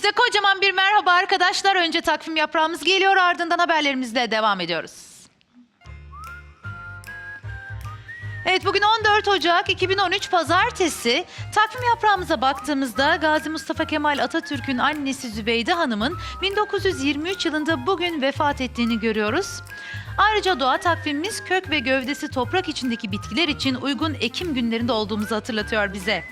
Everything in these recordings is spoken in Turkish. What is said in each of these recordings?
hepinize kocaman bir merhaba arkadaşlar. Önce takvim yaprağımız geliyor ardından haberlerimizle devam ediyoruz. Evet bugün 14 Ocak 2013 Pazartesi. Takvim yaprağımıza baktığımızda Gazi Mustafa Kemal Atatürk'ün annesi Zübeyde Hanım'ın 1923 yılında bugün vefat ettiğini görüyoruz. Ayrıca doğa takvimimiz kök ve gövdesi toprak içindeki bitkiler için uygun ekim günlerinde olduğumuzu hatırlatıyor bize.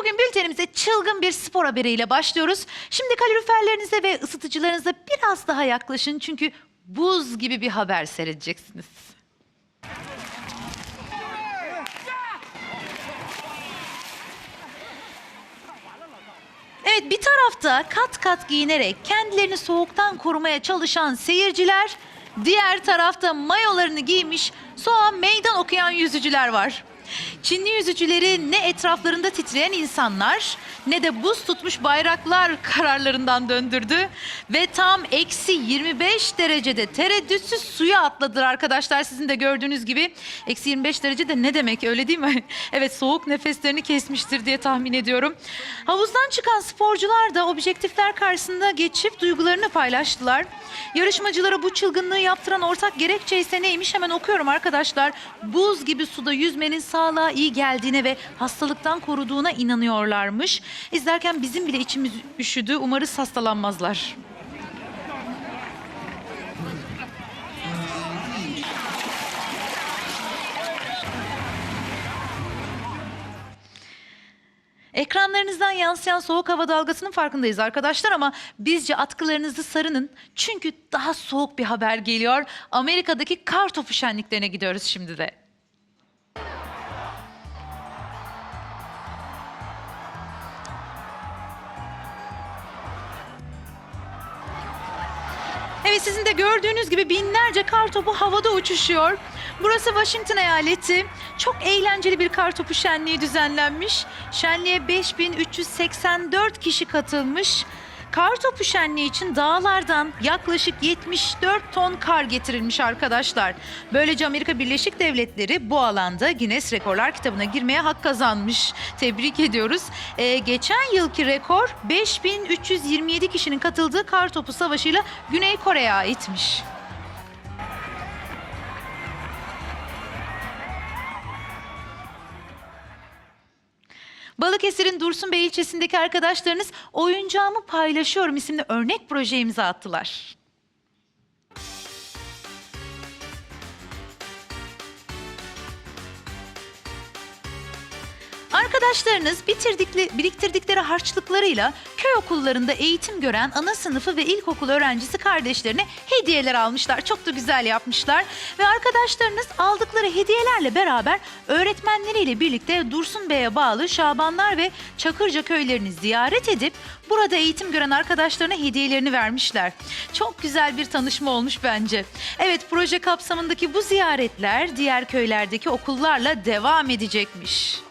Bugün bültenimize çılgın bir spor haberiyle başlıyoruz. Şimdi kaloriferlerinize ve ısıtıcılarınıza biraz daha yaklaşın çünkü buz gibi bir haber seyredeceksiniz. Evet bir tarafta kat kat giyinerek kendilerini soğuktan korumaya çalışan seyirciler, diğer tarafta mayolarını giymiş soğuğa meydan okuyan yüzücüler var. Çinli yüzücüleri ne etraflarında titreyen insanlar ne de buz tutmuş bayraklar kararlarından döndürdü. Ve tam eksi 25 derecede tereddütsüz suya atladılar arkadaşlar sizin de gördüğünüz gibi. Eksi 25 derece de ne demek öyle değil mi? Evet soğuk nefeslerini kesmiştir diye tahmin ediyorum. Havuzdan çıkan sporcular da objektifler karşısında geçip duygularını paylaştılar. Yarışmacılara bu çılgınlığı yaptıran ortak gerekçe ise neymiş hemen okuyorum arkadaşlar. Buz gibi suda yüzmenin sağlığa iyi geldiğine ve hastalıktan koruduğuna inanıyorlarmış. İzlerken bizim bile içimiz üşüdü. Umarız hastalanmazlar. Ekranlarınızdan yansıyan soğuk hava dalgasının farkındayız arkadaşlar ama bizce atkılarınızı sarının. Çünkü daha soğuk bir haber geliyor. Amerika'daki kar topu şenliklerine gidiyoruz şimdi de. Evet sizin de gördüğünüz gibi binlerce kar topu havada uçuşuyor. Burası Washington eyaleti. Çok eğlenceli bir kar topu şenliği düzenlenmiş. Şenliğe 5384 kişi katılmış. Kar topu şenliği için dağlardan yaklaşık 74 ton kar getirilmiş arkadaşlar. Böylece Amerika Birleşik Devletleri bu alanda Guinness Rekorlar kitabına girmeye hak kazanmış. Tebrik ediyoruz. Ee, geçen yılki rekor 5327 kişinin katıldığı kar topu savaşıyla Güney Kore'ye aitmiş. Balıkesir'in Dursunbey ilçesindeki arkadaşlarınız Oyuncağımı Paylaşıyorum isimli örnek proje imza attılar. Arkadaşlarınız bitirdikli, biriktirdikleri harçlıklarıyla köy okullarında eğitim gören ana sınıfı ve ilkokul öğrencisi kardeşlerine hediyeler almışlar. Çok da güzel yapmışlar. Ve arkadaşlarınız aldıkları hediyelerle beraber öğretmenleriyle birlikte Dursun Bey'e bağlı Şabanlar ve Çakırca köylerini ziyaret edip burada eğitim gören arkadaşlarına hediyelerini vermişler. Çok güzel bir tanışma olmuş bence. Evet proje kapsamındaki bu ziyaretler diğer köylerdeki okullarla devam edecekmiş.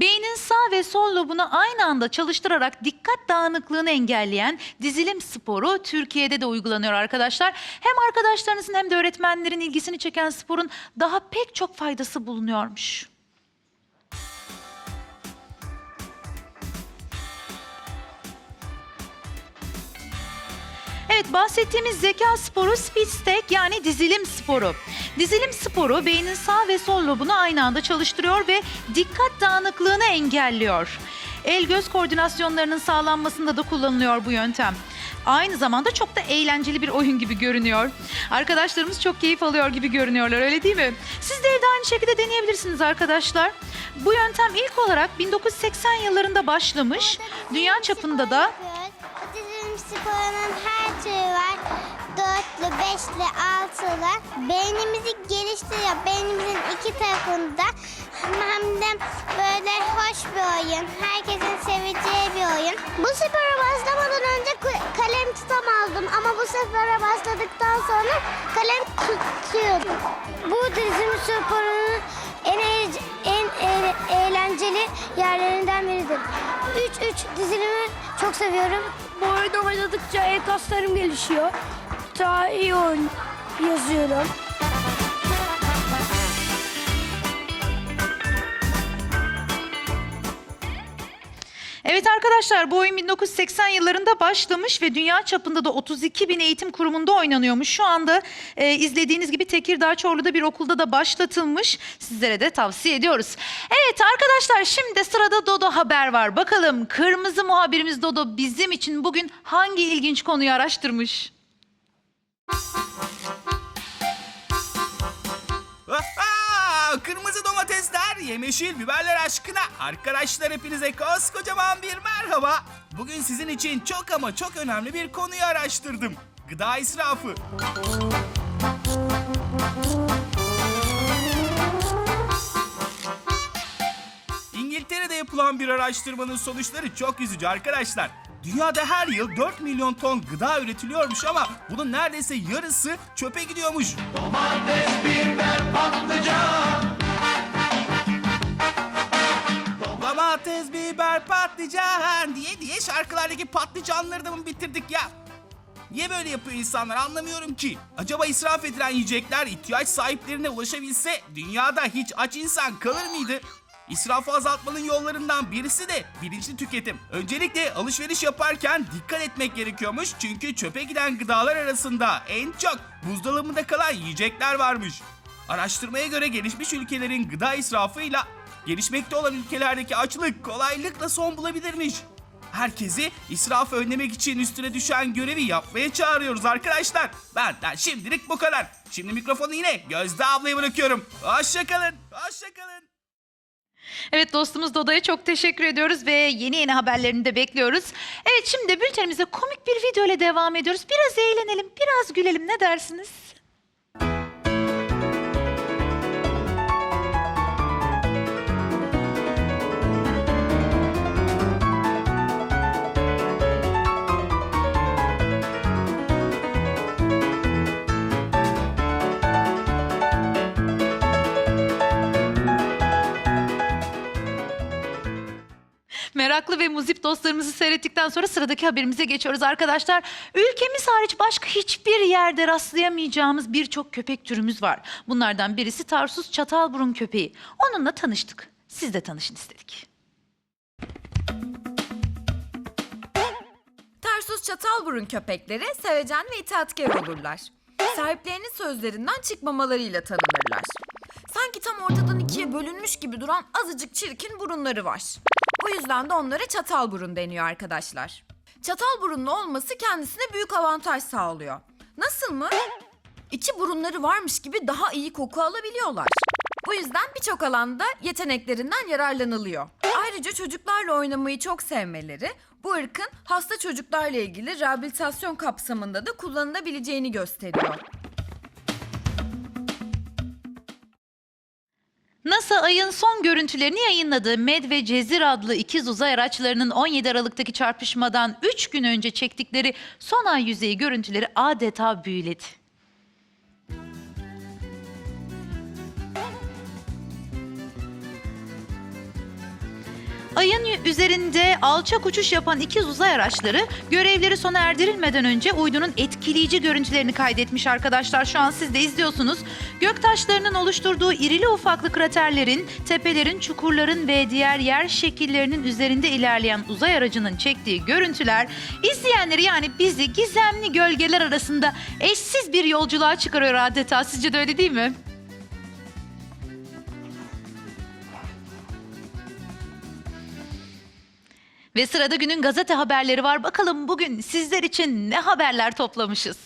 Beynin sağ ve sol lobunu aynı anda çalıştırarak dikkat dağınıklığını engelleyen dizilim sporu Türkiye'de de uygulanıyor arkadaşlar. Hem arkadaşlarınızın hem de öğretmenlerin ilgisini çeken sporun daha pek çok faydası bulunuyormuş. Evet bahsettiğimiz zeka sporu speed stack yani dizilim sporu. Dizilim sporu beynin sağ ve sol lobunu aynı anda çalıştırıyor ve dikkat dağınıklığını engelliyor. El göz koordinasyonlarının sağlanmasında da kullanılıyor bu yöntem. Aynı zamanda çok da eğlenceli bir oyun gibi görünüyor. Arkadaşlarımız çok keyif alıyor gibi görünüyorlar öyle değil mi? Siz de evde aynı şekilde deneyebilirsiniz arkadaşlar. Bu yöntem ilk olarak 1980 yıllarında başlamış. Dünya çapında da sporunun her türü var. Dörtlü, beşli, altılı. Beynimizi geliştiriyor. Beynimizin iki tarafında. Hem de böyle hoş bir oyun. Herkesin seveceği bir oyun. Bu spora başlamadan önce kalem tutamazdım. Ama bu sefere başladıktan sonra kalem tutuyordum. Bu dizim sporunun en, eğlence- en eğle- eğlenceli yerlerinden biridir. 3-3 dizilimi çok seviyorum. bu oyunu oynadıkça el kaslarım gelişiyor. Daha iyi oyun yazıyorum. Evet arkadaşlar bu oyun 1980 yıllarında başlamış ve dünya çapında da 32 bin eğitim kurumunda oynanıyormuş. Şu anda e, izlediğiniz gibi Tekirdağ Çorlu'da bir okulda da başlatılmış. Sizlere de tavsiye ediyoruz. Evet arkadaşlar şimdi sırada Dodo Haber var. Bakalım kırmızı muhabirimiz Dodo bizim için bugün hangi ilginç konuyu araştırmış? Aha! Kırmızı domatesler, yemyeşil biberler aşkına. Arkadaşlar hepinize koskocaman bir merhaba. Bugün sizin için çok ama çok önemli bir konuyu araştırdım. Gıda israfı. İngiltere'de yapılan bir araştırmanın sonuçları çok üzücü arkadaşlar. Dünyada her yıl 4 milyon ton gıda üretiliyormuş ama bunun neredeyse yarısı çöpe gidiyormuş. Domates, biber, patlıcan diye diye şarkılardaki patlıcanları da mı bitirdik ya? Niye böyle yapıyor insanlar anlamıyorum ki. Acaba israf edilen yiyecekler ihtiyaç sahiplerine ulaşabilse dünyada hiç aç insan kalır mıydı? İsrafı azaltmanın yollarından birisi de bilinçli tüketim. Öncelikle alışveriş yaparken dikkat etmek gerekiyormuş çünkü çöpe giden gıdalar arasında en çok buzdolabında kalan yiyecekler varmış. Araştırmaya göre gelişmiş ülkelerin gıda israfıyla gelişmekte olan ülkelerdeki açlık kolaylıkla son bulabilirmiş. Herkesi israfı önlemek için üstüne düşen görevi yapmaya çağırıyoruz arkadaşlar. Benden şimdilik bu kadar. Şimdi mikrofonu yine Gözde ablaya bırakıyorum. Hoşçakalın, hoşçakalın. Evet dostumuz Dodo'ya çok teşekkür ediyoruz ve yeni yeni haberlerini de bekliyoruz. Evet şimdi bültenimize komik bir video ile devam ediyoruz. Biraz eğlenelim, biraz gülelim ne dersiniz? Meraklı ve muzip dostlarımızı seyrettikten sonra sıradaki haberimize geçiyoruz arkadaşlar. Ülkemiz hariç başka hiçbir yerde rastlayamayacağımız birçok köpek türümüz var. Bunlardan birisi Tarsus Çatalburun köpeği. Onunla tanıştık. Siz de tanışın istedik. Tarsus Çatalburun köpekleri sevecen ve itaatkar olurlar. Sahiplerinin sözlerinden çıkmamalarıyla tanınırlar. Sanki tam ortadan ikiye bölünmüş gibi duran azıcık çirkin burunları var. Bu yüzden de onlara çatalburun deniyor arkadaşlar. Çatal burunlu olması kendisine büyük avantaj sağlıyor. Nasıl mı? İçi burunları varmış gibi daha iyi koku alabiliyorlar. Bu yüzden birçok alanda yeteneklerinden yararlanılıyor. Ayrıca çocuklarla oynamayı çok sevmeleri bu ırkın hasta çocuklarla ilgili rehabilitasyon kapsamında da kullanılabileceğini gösteriyor. NASA ayın son görüntülerini yayınladı. Med ve Cezir adlı ikiz uzay araçlarının 17 Aralık'taki çarpışmadan 3 gün önce çektikleri son ay yüzeyi görüntüleri adeta büyüledi. Ayın üzerinde alçak uçuş yapan ikiz uzay araçları görevleri sona erdirilmeden önce uydunun etkileyici görüntülerini kaydetmiş arkadaşlar. Şu an siz de izliyorsunuz. Göktaşlarının oluşturduğu irili ufaklı kraterlerin, tepelerin, çukurların ve diğer yer şekillerinin üzerinde ilerleyen uzay aracının çektiği görüntüler izleyenleri yani bizi gizemli gölgeler arasında eşsiz bir yolculuğa çıkarıyor adeta. Sizce de öyle değil mi? Ve sırada günün gazete haberleri var. Bakalım bugün sizler için ne haberler toplamışız?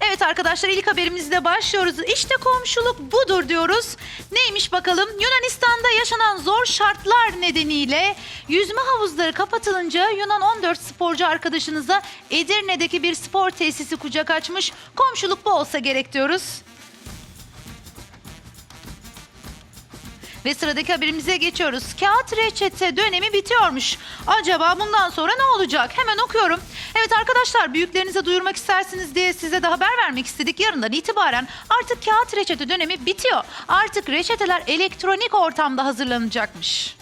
Evet arkadaşlar ilk haberimizle başlıyoruz. İşte komşuluk budur diyoruz. Neymiş bakalım? Yunanistan'da yaşanan zor şartlar nedeniyle yüzme havuzları kapatılınca Yunan 14 sporcu arkadaşınıza Edirne'deki bir spor tesisi kucak açmış. Komşuluk bu olsa gerek diyoruz. Ve sıradaki haberimize geçiyoruz. Kağıt reçete dönemi bitiyormuş. Acaba bundan sonra ne olacak? Hemen okuyorum. Evet arkadaşlar büyüklerinize duyurmak istersiniz diye size de haber vermek istedik. Yarından itibaren artık kağıt reçete dönemi bitiyor. Artık reçeteler elektronik ortamda hazırlanacakmış.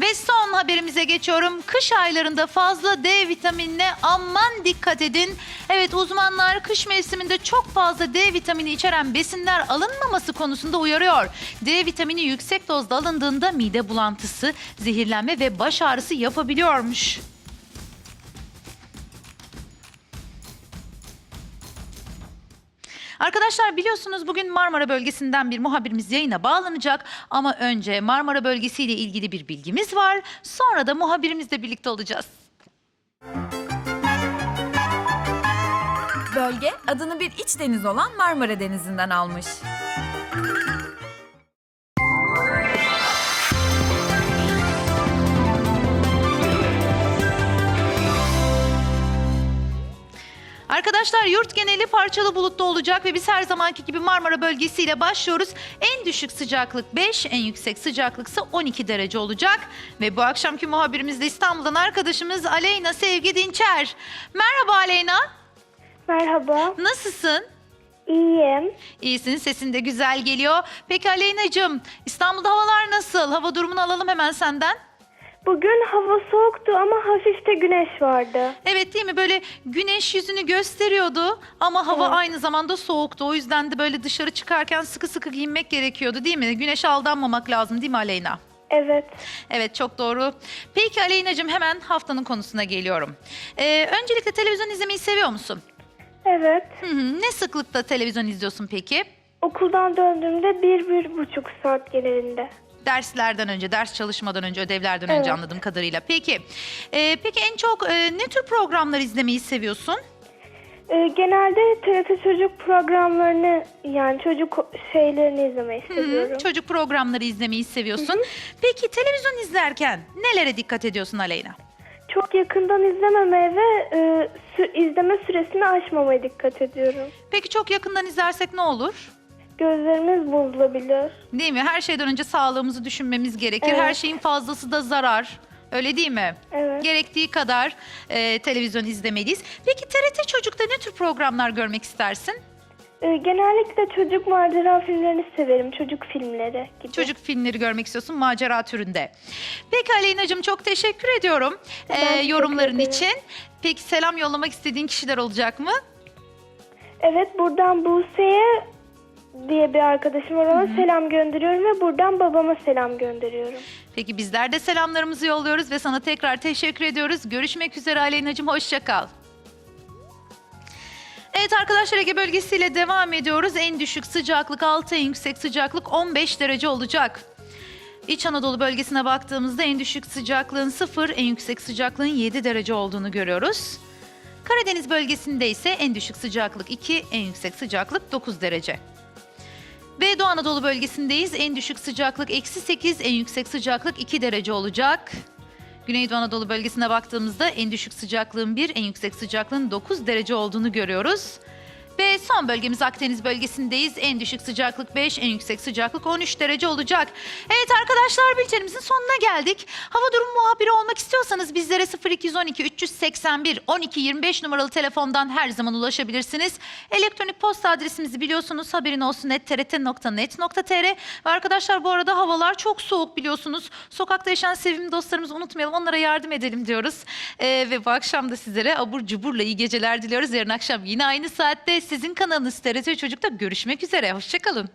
Ve son haberimize geçiyorum. Kış aylarında fazla D vitaminine aman dikkat edin. Evet uzmanlar kış mevsiminde çok fazla D vitamini içeren besinler alınmaması konusunda uyarıyor. D vitamini yüksek dozda alındığında mide bulantısı, zehirlenme ve baş ağrısı yapabiliyormuş. Arkadaşlar biliyorsunuz bugün Marmara bölgesinden bir muhabirimiz yayına bağlanacak ama önce Marmara bölgesiyle ilgili bir bilgimiz var. Sonra da muhabirimizle birlikte olacağız. Bölge adını bir iç deniz olan Marmara Denizi'nden almış. Arkadaşlar yurt geneli parçalı bulutlu olacak ve biz her zamanki gibi Marmara bölgesiyle başlıyoruz. En düşük sıcaklık 5, en yüksek sıcaklık ise 12 derece olacak. Ve bu akşamki muhabirimiz de İstanbul'dan arkadaşımız Aleyna Sevgi Dinçer. Merhaba Aleyna, Merhaba, nasılsın? iyiyim. İyisin, sesin de güzel geliyor. Peki Aleyna'cığım, İstanbul'da havalar nasıl? Hava durumunu alalım hemen senden. Bugün hava soğuktu ama hafif de güneş vardı. Evet değil mi? Böyle güneş yüzünü gösteriyordu ama hava aynı zamanda soğuktu. O yüzden de böyle dışarı çıkarken sıkı sıkı giyinmek gerekiyordu değil mi? Güneşe aldanmamak lazım değil mi Aleyna? Evet, Evet çok doğru. Peki Aleyna'cığım hemen haftanın konusuna geliyorum. Ee, öncelikle televizyon izlemeyi seviyor musun? evet. Hı hı. Ne sıklıkta televizyon izliyorsun peki? Okuldan döndüğümde bir, bir buçuk saat genelinde. Derslerden önce, ders çalışmadan önce, ödevlerden önce Evet. anladığım kadarıyla. Peki, e, peki en çok e, ne tür programlar izlemeyi seviyorsun? Ee, genelde TRT çocuk programlarını yani çocuk şeylerini izlemeyi seviyorum. Çocuk programları izlemeyi seviyorsun. Peki televizyon izlerken nelere dikkat ediyorsun Aleyna? Çok yakından izlememeye ve e, sü- izleme süresini aşmamaya dikkat ediyorum. Peki çok yakından izlersek ne olur? Gözlerimiz bozulabilir. Değil mi? Her şeyden önce sağlığımızı düşünmemiz gerekir. Evet. Her şeyin fazlası da zarar. Öyle değil mi? Evet. Gerektiği kadar e, televizyon izlemeliyiz. Peki TRT Çocuk'ta ne tür programlar görmek istersin? Ee, genellikle çocuk macera filmlerini severim. Çocuk filmleri gibi. Çocuk filmleri görmek istiyorsun macera türünde. Peki Aleyna'cığım çok teşekkür ediyorum Ben e, teşekkür yorumların ederim. için. Peki selam yollamak istediğin kişiler olacak mı? Evet buradan Buse'ye diye bir arkadaşım var ona selam gönderiyorum ve buradan babama selam gönderiyorum. Peki bizler de selamlarımızı yolluyoruz ve sana tekrar teşekkür ediyoruz. Görüşmek üzere Aleyna'cığım hoşça kal. Evet arkadaşlar Ege bölgesiyle devam ediyoruz. En düşük sıcaklık 6, en yüksek sıcaklık 15 derece olacak. İç Anadolu bölgesine baktığımızda en düşük sıcaklığın 0, en yüksek sıcaklığın 7 derece olduğunu görüyoruz. Karadeniz bölgesinde ise en düşük sıcaklık 2, en yüksek sıcaklık 9 derece. Ve Doğu Anadolu bölgesindeyiz. En düşük sıcaklık eksi 8, en yüksek sıcaklık 2 derece olacak. Güneydoğu Anadolu bölgesine baktığımızda en düşük sıcaklığın 1, en yüksek sıcaklığın 9 derece olduğunu görüyoruz. Ve son bölgemiz Akdeniz bölgesindeyiz. En düşük sıcaklık 5, en yüksek sıcaklık 13 derece olacak. Evet arkadaşlar bültenimizin sonuna geldik. Hava durumu muhabiri olmak istiyorsanız bizlere 0212 381 12 25 numaralı telefondan her zaman ulaşabilirsiniz. Elektronik posta adresimizi biliyorsunuz haberin olsun trt.net.tr ve arkadaşlar bu arada havalar çok soğuk biliyorsunuz. Sokakta yaşayan sevimli dostlarımızı unutmayalım onlara yardım edelim diyoruz. Ee, ve bu akşam da sizlere abur cuburla iyi geceler diliyoruz. Yarın akşam yine aynı saatte sizin kanalınız TRT Çocuk'ta görüşmek üzere. Hoşçakalın.